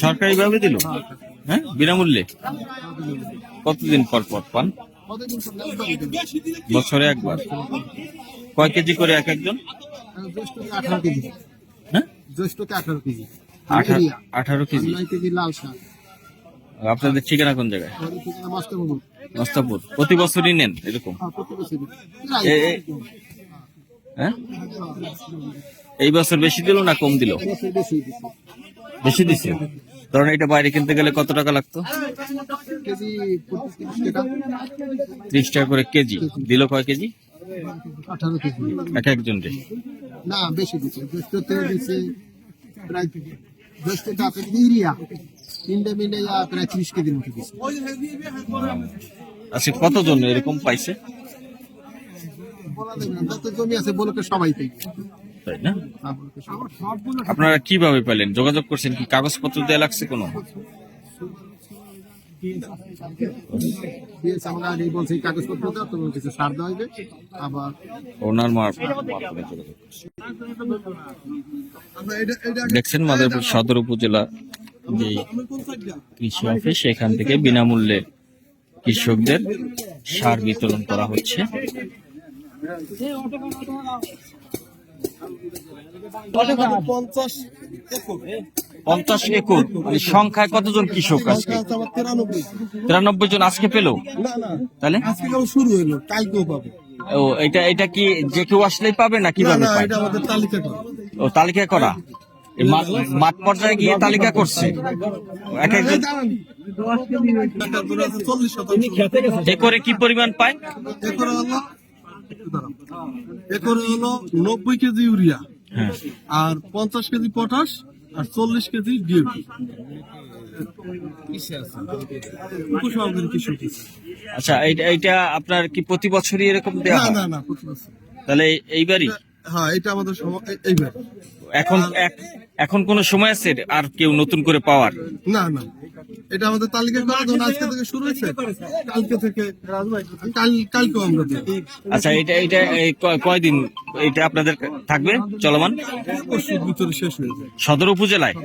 সরকারি ভাবে দিল? হ্যাঁ? বিনামূল্যে? কতদিন পর পর পান। বছরে একবার। কয় কেজি করে এক একজন? আঠারো কেজি। হ্যাঁ আঠারো কেজি। আঠারো কেজি লাল শাক। আপনাদের ঠিকানা কোন জায়গায়? মস্তাপুর। প্রতি বছরই নেন এরকম? হ্যাঁ, এই বছর বেশি দিল না কম দিল? বেশি দিছে? ধরেন এটা বাইরে কিনতে গেলে কত টাকা লাগতো? তিরিশ টাকা করে কেজি। দিল কয় কেজি? এক একজন না বেশি দিচ্ছে জ্যৈষ্ঠতে প্রায় জ্যৈষ্ঠতে আছে ইউরিয়া। তিনটে মিলে প্রায় ত্রিশ কেজির মতো দিচ্ছে আচ্ছা কতজন এরকম পাইছে? বলা যত জমি আছে বলকে সবাই পেয়ে তাই না? হ্যাঁ। আপনারা কীভাবে পেলেন যোগাযোগ করছেন কি? কাগজপত্র দেওয়া লাগছে কোনো? আমরা বলছি কাগজপত্র দাও কিছু সার দেওয়া হবে আবার ওনার দেখছেন মাদারপুর সদর উপজেলা যে কৃষি অফিস এখান থেকে বিনামূল্যে কৃষকদের সার বিতরণ করা হচ্ছে। পঞ্চাশ একর মানে সংখ্যায় কতজন কৃষক আজকে? তিরানব্বই জন। আজকে পেল? না না। তাহলে? আজকে শুরু হইল কালকেও পাবে। ও এটা এটা কি যে কেউ আসলেই পাবে না কীভাবে ও তালিকা করা? মাঠ মাঠ পর্যায়ে গিয়ে তালিকা করছে? এক একজন? একরে কি পরিমাণ পায়? একরে হলো নব্বই কেজি ইউরিয়া হ্যাঁ। আর পঞ্চাশ কেজি পটাশ আর চল্লিশ কেজি ডিএপি। আচ্ছা এইটা এইটা আপনার কি প্রতি বছরই এরকম দেওয়া না না না প্রতি বছর। তাহলে এইবারই? হ্যাঁ এটা আমাদের এইবার এখন এখন কোন সময় আছে আর কেউ নতুন করে পাওয়ার? না না। এটা আমাদের তালিকা করা যখন আজকে থেকে শুরু হয়েছে? কালকে থেকে কাল কালকেও আমরা আচ্ছা এটা এটা কয়দিন এটা আপনাদের থাকবে চলমান? পরশুর ভিতরে শেষ হয়ে যায়। সদর উপজেলায়?